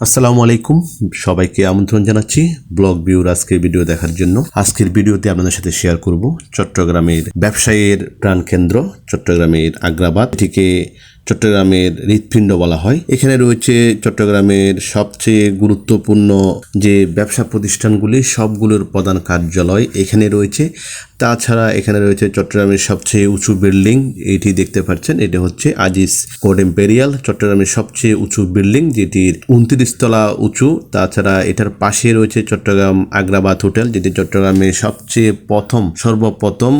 আসসালামু আলাইকুম। সবাইকে আমন্ত্রণ জানাচ্ছি ব্লগ ভিউর আজকের ভিডিও দেখার জন্য। আজকের ভিডিওতে আপনাদের সাথে শেয়ার করব চট্টগ্রামের ব্যবসায়ের প্রাণকেন্দ্র চট্টগ্রামের আগ্রাবাদ। এটিকে চট্টগ্রামের হৃৎপিণ্ড বলা হয়। এখানে রয়েছে চট্টগ্রামের সবচেয়ে গুরুত্বপূর্ণ যে ব্যবসা প্রতিষ্ঠানগুলি, সবগুলোর প্রধান কার্যালয়। এখানে রয়েছে তাছাড়া এখানে রয়েছে চট্টগ্রামের সবচেয়ে উঁচু বিল্ডিং এটি দেখতে পাচ্ছেন, এটা হচ্ছে আজিজ কোড এম্পেরিয়াল চট্টগ্রামের সবচেয়ে উঁচু বিল্ডিং যেটির উনত্রিশ তলা উঁচু। তাছাড়া এটার পাশে রয়েছে চট্টগ্রাম আগ্রাবাদ হোটেল, যেটি চট্টগ্রামের সবচেয়ে প্রথম, সর্বপ্রথম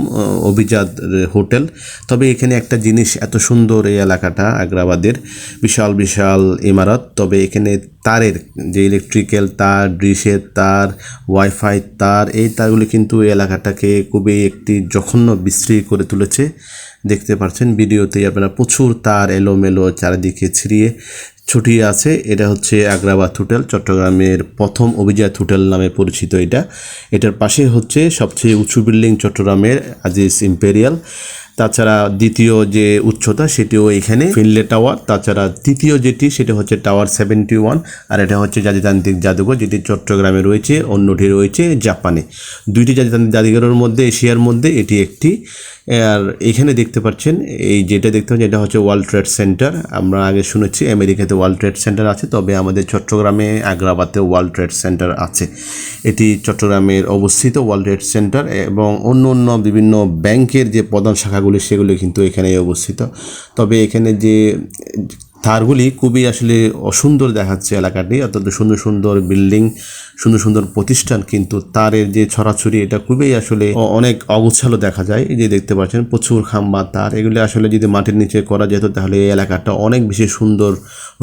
অভিজাত হোটেল। তবে এখানে একটা জিনিস এত সুন্দর এই এলাকাটা, আগ্রাবাদের বিশাল বিশাল ইমারত। তবে এখানে তারের যে ইলেকট্রিক্যাল তার, ডিশের তার ওয়াইফাই তার, এই তারগুলি কিন্তু এই এলাকাটাকে খুবই একটি জঘন্য বিশ্রী করে তুলেছে। দেখতে পাচ্ছেন ভিডিওতেই আপনারা প্রচুর তার এলোমেলো চারিদিকে ছিঁড়িয়ে ছুটিয়ে আছে। এটা হচ্ছে আগ্রাবাদ হোটেল, চট্টগ্রামের প্রথম অভিজাত হোটেল নামে পরিচিত এটা। এটার পাশে হচ্ছে সবচেয়ে উঁচু বিল্ডিং চট্টগ্রামের আজিজ ইম্পেরিয়াল। তাছাড়া দ্বিতীয় যে উচ্চতা সেটিও এখানে ফিনলে টাওয়ার, তাছাড়া তৃতীয় যেটি সেটা হচ্ছে টাওয়ার সেভেন্টি ওয়ান, আর এটা হচ্ছে জাতিতান্ত্রিক জাদুঘর যেটি চট্টগ্রামে রয়েছে, অন্যটি রয়েছে জাপানে। দুইটি জাতিতান্ত্রিক জাদুঘরের মধ্যে, এশিয়ার মধ্যে এটি একটি। আর এখানে দেখতে পাচ্ছেন, এই যেটা দেখতে পাচ্ছেন, এটা হচ্ছে ওয়ার্ল্ড ট্রেড সেন্টার। আমরা আগে শুনেছি, আমেরিকাতে ওয়ার্ল্ড ট্রেড সেন্টার আছে, তবে আমাদের চট্টগ্রামে, আগ্রাবাদে ওয়ার্ল্ড ট্রেড সেন্টার আছে। এটি চট্টগ্রামের অবস্থিত ওয়ার্ল্ড ট্রেড সেন্টার এবং অন্য অন্য বিভিন্ন ব্যাংকের যে প্রধান শাখাগুলি সেগুলি কিন্তু এখানেই অবস্থিত। তবে এখানে যে তারগুলি খুবই আসলে অসুন্দর দেখাচ্ছে এলাকাটি অত্যন্ত সুন্দর সুন্দর বিল্ডিং, সুন্দর সুন্দর প্রতিষ্ঠান কিন্তু তারের যে ছড়াছড়ি, এটা খুবই আসলে অনেক অগোছালো দেখা যায়। যে দেখতে পাচ্ছেন, প্রচুর খাম্বা তার। এগুলি আসলে যদি মাটির নিচে করা যেত, তাহলে এই এলাকাটা অনেক বেশি সুন্দর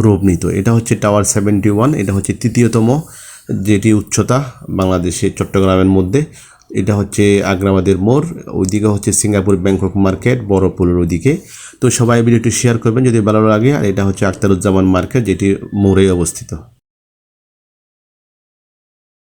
রূপ নিত। এটা হচ্ছে টাওয়ার সেভেন্টি ওয়ান, এটা হচ্ছে তৃতীয়তম, যেটি উচ্চতা বাংলাদেশের চট্টগ্রামের মধ্যে। এটা হচ্ছে আগ্রাবাদের মোড়, ওইদিকে হচ্ছে সিঙ্গাপুর ব্যাংকক মার্কেট, বড় পুলের ওইদিকে। তো সবাই ভিডিওটি শেয়ার করবেন যদি ভালো লাগে, আর এটা হচ্ছে আখতারুজ্জামান মার্কেট, যেটি মোড়ে অবস্থিত।